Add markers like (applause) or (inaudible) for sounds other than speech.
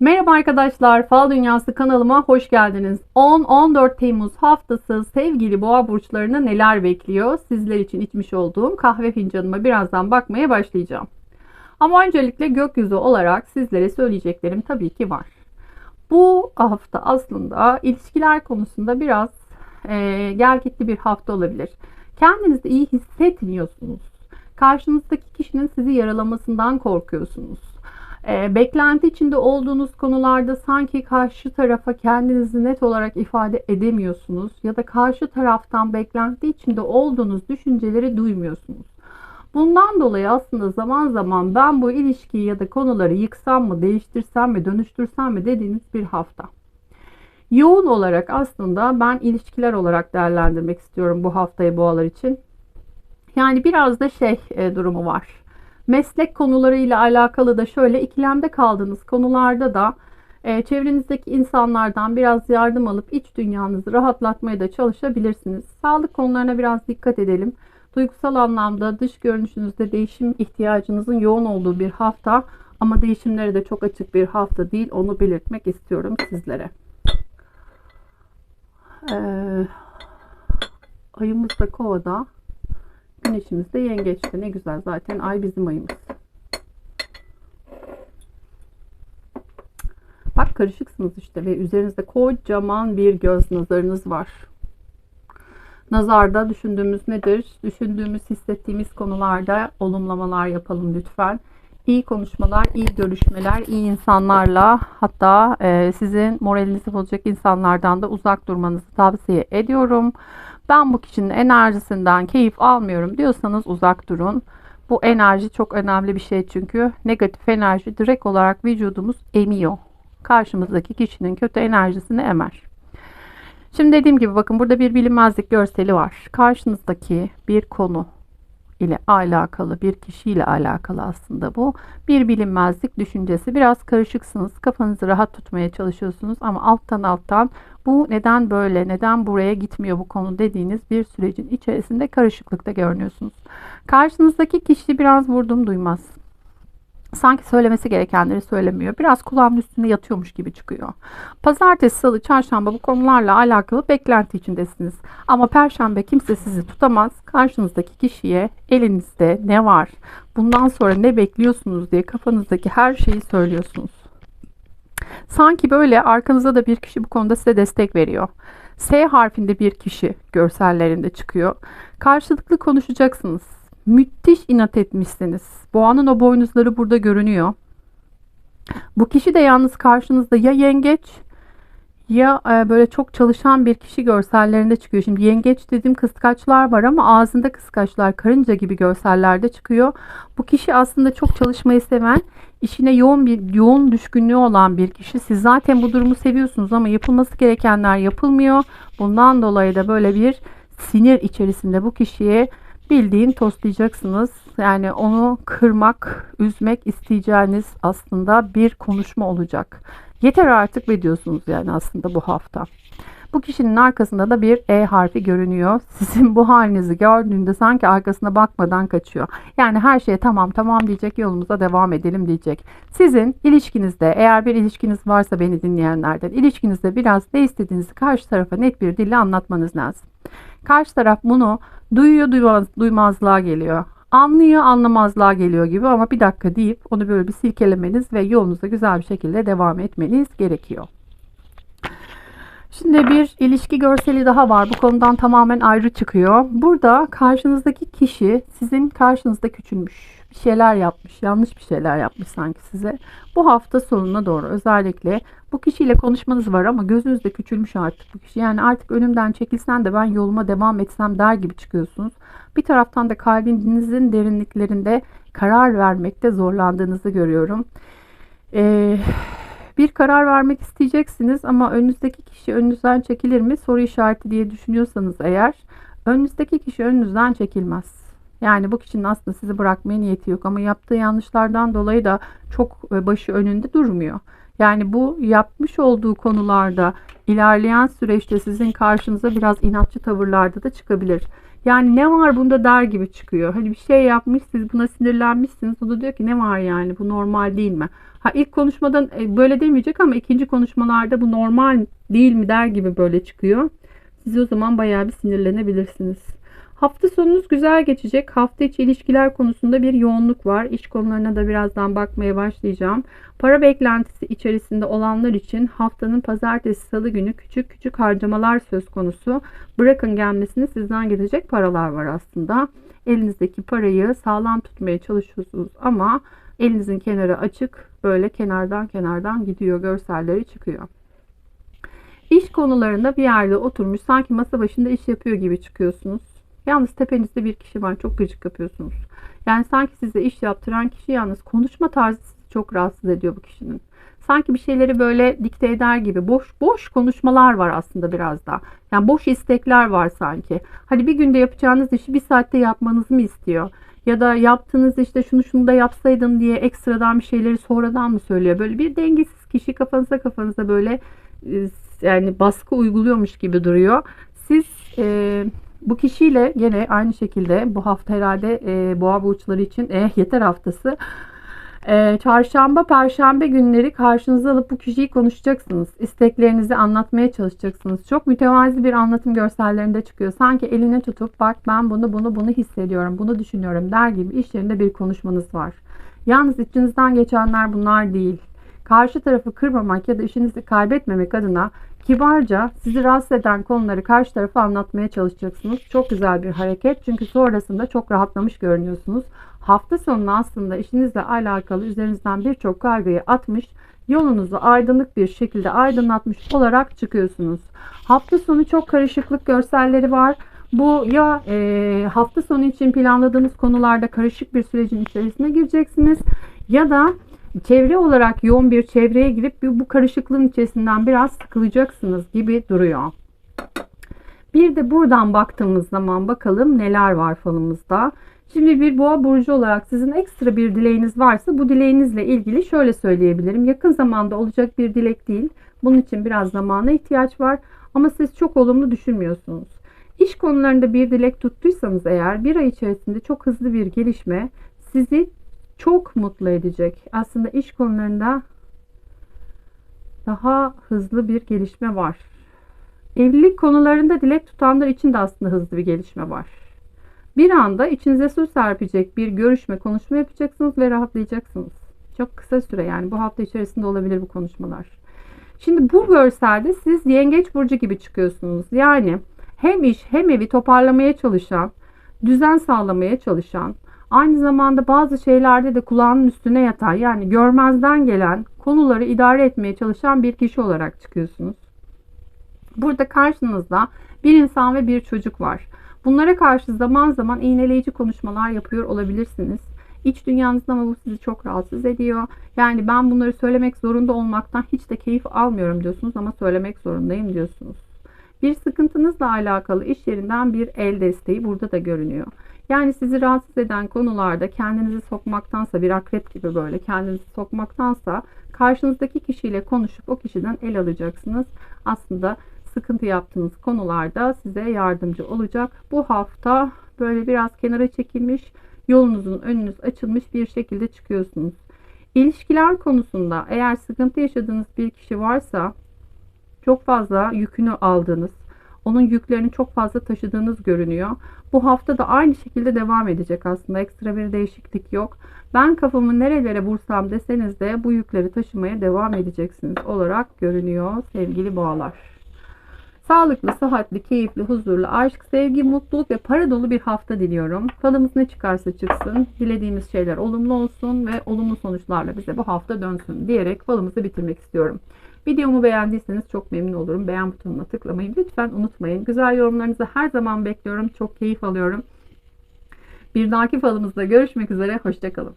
Merhaba arkadaşlar, Fal Dünyası kanalıma hoş geldiniz. 10-14 Temmuz haftası sevgili boğa burçlarını neler bekliyor? Sizler için içmiş olduğum kahve fincanıma birazdan bakmaya başlayacağım. Ama öncelikle gökyüzü olarak sizlere söyleyeceklerim tabii ki var. Bu hafta aslında ilişkiler konusunda biraz e, gel bir hafta olabilir. Kendinizi iyi hissetmiyorsunuz. Karşınızdaki kişinin sizi yaralamasından korkuyorsunuz. E, beklenti içinde olduğunuz konularda sanki karşı tarafa kendinizi net olarak ifade edemiyorsunuz ya da karşı taraftan beklenti içinde olduğunuz düşünceleri duymuyorsunuz. Bundan dolayı aslında zaman zaman ben bu ilişkiyi ya da konuları yıksam mı, değiştirsem mi, dönüştürsem mi dediğiniz bir hafta. Yoğun olarak aslında ben ilişkiler olarak değerlendirmek istiyorum bu haftayı boğalar için. Yani biraz da şey e, durumu var. Meslek konularıyla alakalı da şöyle ikilemde kaldığınız konularda da e, çevrenizdeki insanlardan biraz yardım alıp iç dünyanızı rahatlatmaya da çalışabilirsiniz. Sağlık konularına biraz dikkat edelim. Duygusal anlamda dış görünüşünüzde değişim ihtiyacınızın yoğun olduğu bir hafta ama değişimlere de çok açık bir hafta değil. Onu belirtmek istiyorum sizlere. Ee, ayımız da kovada. Güneşimiz de yengeçte. Ne güzel zaten ay bizim ayımız. Bak karışıksınız işte ve üzerinizde kocaman bir göz nazarınız var. Nazarda düşündüğümüz nedir? Düşündüğümüz, hissettiğimiz konularda olumlamalar yapalım lütfen. İyi konuşmalar, iyi görüşmeler, iyi insanlarla hatta e, sizin moralinizi bozacak insanlardan da uzak durmanızı tavsiye ediyorum. Ben bu kişinin enerjisinden keyif almıyorum diyorsanız uzak durun. Bu enerji çok önemli bir şey çünkü negatif enerji direkt olarak vücudumuz emiyor. Karşımızdaki kişinin kötü enerjisini emer. Şimdi dediğim gibi bakın burada bir bilinmezlik görseli var. Karşınızdaki bir konu ile alakalı bir kişiyle alakalı aslında bu. Bir bilinmezlik düşüncesi. Biraz karışıksınız. Kafanızı rahat tutmaya çalışıyorsunuz ama alttan alttan bu neden böyle, neden buraya gitmiyor bu konu dediğiniz bir sürecin içerisinde karışıklıkta görünüyorsunuz. Karşınızdaki kişi biraz vurdum duymaz sanki söylemesi gerekenleri söylemiyor. Biraz kulağının üstünde yatıyormuş gibi çıkıyor. Pazartesi, salı, çarşamba bu konularla alakalı beklenti içindesiniz. Ama perşembe kimse sizi tutamaz. Karşınızdaki kişiye elinizde ne var, bundan sonra ne bekliyorsunuz diye kafanızdaki her şeyi söylüyorsunuz. Sanki böyle arkanızda da bir kişi bu konuda size destek veriyor. S harfinde bir kişi görsellerinde çıkıyor. Karşılıklı konuşacaksınız müthiş inat etmişsiniz. Boğanın o boynuzları burada görünüyor. Bu kişi de yalnız karşınızda ya yengeç ya e, böyle çok çalışan bir kişi görsellerinde çıkıyor. Şimdi yengeç dediğim kıskaçlar var ama ağzında kıskaçlar karınca gibi görsellerde çıkıyor. Bu kişi aslında çok çalışmayı seven, işine yoğun bir yoğun düşkünlüğü olan bir kişi. Siz zaten bu durumu seviyorsunuz ama yapılması gerekenler yapılmıyor. Bundan dolayı da böyle bir sinir içerisinde bu kişiye bildiğin tostlayacaksınız. Yani onu kırmak, üzmek isteyeceğiniz aslında bir konuşma olacak. Yeter artık ve diyorsunuz yani aslında bu hafta. Bu kişinin arkasında da bir E harfi görünüyor. (laughs) Sizin bu halinizi gördüğünde sanki arkasına bakmadan kaçıyor. Yani her şeye tamam tamam diyecek yolumuza devam edelim diyecek. Sizin ilişkinizde eğer bir ilişkiniz varsa beni dinleyenlerden ilişkinizde biraz ne istediğinizi karşı tarafa net bir dille anlatmanız lazım. Karşı taraf bunu duyuyor duymaz, duymazlığa geliyor. Anlıyor anlamazlığa geliyor gibi ama bir dakika deyip onu böyle bir silkelemeniz ve yolunuza güzel bir şekilde devam etmeniz gerekiyor. Şimdi bir ilişki görseli daha var. Bu konudan tamamen ayrı çıkıyor. Burada karşınızdaki kişi sizin karşınızda küçülmüş. Bir şeyler yapmış. Yanlış bir şeyler yapmış sanki size. Bu hafta sonuna doğru özellikle bu kişiyle konuşmanız var ama gözünüzde küçülmüş artık bu kişi. Yani artık önümden çekilsen de ben yoluma devam etsem der gibi çıkıyorsunuz. Bir taraftan da kalbinizin derinliklerinde karar vermekte zorlandığınızı görüyorum. Eee bir karar vermek isteyeceksiniz ama önünüzdeki kişi önünüzden çekilir mi? Soru işareti diye düşünüyorsanız eğer önünüzdeki kişi önünüzden çekilmez. Yani bu kişinin aslında sizi bırakmaya niyeti yok ama yaptığı yanlışlardan dolayı da çok e, başı önünde durmuyor. Yani bu yapmış olduğu konularda ilerleyen süreçte sizin karşınıza biraz inatçı tavırlarda da çıkabilir. Yani ne var bunda der gibi çıkıyor. Hani bir şey yapmış siz buna sinirlenmişsiniz. O da diyor ki ne var yani bu normal değil mi? Ha ilk konuşmadan e, böyle demeyecek ama ikinci konuşmalarda bu normal değil mi der gibi böyle çıkıyor. Siz o zaman bayağı bir sinirlenebilirsiniz. Hafta sonunuz güzel geçecek. Hafta içi ilişkiler konusunda bir yoğunluk var. İş konularına da birazdan bakmaya başlayacağım. Para beklentisi içerisinde olanlar için haftanın pazartesi salı günü küçük küçük harcamalar söz konusu. Bırakın gelmesini sizden gidecek paralar var aslında. Elinizdeki parayı sağlam tutmaya çalışıyorsunuz ama elinizin kenarı açık. Böyle kenardan kenardan gidiyor. Görselleri çıkıyor. İş konularında bir yerde oturmuş sanki masa başında iş yapıyor gibi çıkıyorsunuz. Yalnız tepenizde bir kişi var. Çok gıcık yapıyorsunuz. Yani sanki size iş yaptıran kişi yalnız konuşma tarzı sizi çok rahatsız ediyor bu kişinin. Sanki bir şeyleri böyle dikte eder gibi boş boş konuşmalar var aslında biraz da. Yani boş istekler var sanki. Hani bir günde yapacağınız işi bir saatte yapmanızı mı istiyor? Ya da yaptığınız işte şunu şunu da yapsaydın diye ekstradan bir şeyleri sonradan mı söylüyor? Böyle bir dengesiz kişi kafanıza kafanıza böyle e, yani baskı uyguluyormuş gibi duruyor. Siz e, bu kişiyle yine aynı şekilde bu hafta herhalde e, boğa burçları için eh (laughs) yeter haftası. E, çarşamba, perşembe günleri karşınıza alıp bu kişiyi konuşacaksınız. İsteklerinizi anlatmaya çalışacaksınız. Çok mütevazi bir anlatım görsellerinde çıkıyor. Sanki elini tutup bak ben bunu bunu bunu hissediyorum, bunu düşünüyorum der gibi iş yerinde bir konuşmanız var. Yalnız içinizden geçenler bunlar değil. Karşı tarafı kırmamak ya da işinizi kaybetmemek adına kibarca sizi rahatsız eden konuları karşı tarafa anlatmaya çalışacaksınız. Çok güzel bir hareket çünkü sonrasında çok rahatlamış görünüyorsunuz. Hafta sonu aslında işinizle alakalı üzerinizden birçok kaygıyı atmış, yolunuzu aydınlık bir şekilde aydınlatmış olarak çıkıyorsunuz. Hafta sonu çok karışıklık görselleri var. Bu ya e, hafta sonu için planladığınız konularda karışık bir sürecin içerisine gireceksiniz ya da çevre olarak yoğun bir çevreye girip bu karışıklığın içerisinden biraz sıkılacaksınız gibi duruyor. Bir de buradan baktığımız zaman bakalım neler var falımızda. Şimdi bir boğa burcu olarak sizin ekstra bir dileğiniz varsa bu dileğinizle ilgili şöyle söyleyebilirim. Yakın zamanda olacak bir dilek değil. Bunun için biraz zamana ihtiyaç var ama siz çok olumlu düşünmüyorsunuz. İş konularında bir dilek tuttuysanız eğer bir ay içerisinde çok hızlı bir gelişme sizi çok mutlu edecek. Aslında iş konularında daha hızlı bir gelişme var. Evlilik konularında dilek tutanlar için de aslında hızlı bir gelişme var. Bir anda içinize su serpecek bir görüşme, konuşma yapacaksınız ve rahatlayacaksınız. Çok kısa süre yani bu hafta içerisinde olabilir bu konuşmalar. Şimdi bu görselde siz yengeç burcu gibi çıkıyorsunuz. Yani hem iş hem evi toparlamaya çalışan, düzen sağlamaya çalışan, Aynı zamanda bazı şeylerde de kulağının üstüne yatan yani görmezden gelen konuları idare etmeye çalışan bir kişi olarak çıkıyorsunuz. Burada karşınızda bir insan ve bir çocuk var. Bunlara karşı zaman zaman iğneleyici konuşmalar yapıyor olabilirsiniz. İç dünyanızda ama bu sizi çok rahatsız ediyor. Yani ben bunları söylemek zorunda olmaktan hiç de keyif almıyorum diyorsunuz ama söylemek zorundayım diyorsunuz. Bir sıkıntınızla alakalı iş yerinden bir el desteği burada da görünüyor. Yani sizi rahatsız eden konularda kendinizi sokmaktansa bir akrep gibi böyle kendinizi sokmaktansa karşınızdaki kişiyle konuşup o kişiden el alacaksınız. Aslında sıkıntı yaptığınız konularda size yardımcı olacak. Bu hafta böyle biraz kenara çekilmiş, yolunuzun önünüz açılmış bir şekilde çıkıyorsunuz. İlişkiler konusunda eğer sıkıntı yaşadığınız bir kişi varsa çok fazla yükünü aldığınız, onun yüklerini çok fazla taşıdığınız görünüyor. Bu hafta da aynı şekilde devam edecek aslında. Ekstra bir değişiklik yok. Ben kafamı nerelere vursam deseniz de bu yükleri taşımaya devam edeceksiniz olarak görünüyor sevgili boğalar. Sağlıklı, sıhhatli, keyifli, huzurlu, aşk, sevgi, mutluluk ve para dolu bir hafta diliyorum. Falımız ne çıkarsa çıksın. Dilediğimiz şeyler olumlu olsun ve olumlu sonuçlarla bize bu hafta dönsün diyerek falımızı bitirmek istiyorum. Videomu beğendiyseniz çok memnun olurum. Beğen butonuna tıklamayı lütfen unutmayın. Güzel yorumlarınızı her zaman bekliyorum. Çok keyif alıyorum. Bir dahaki falımızda görüşmek üzere. Hoşçakalın.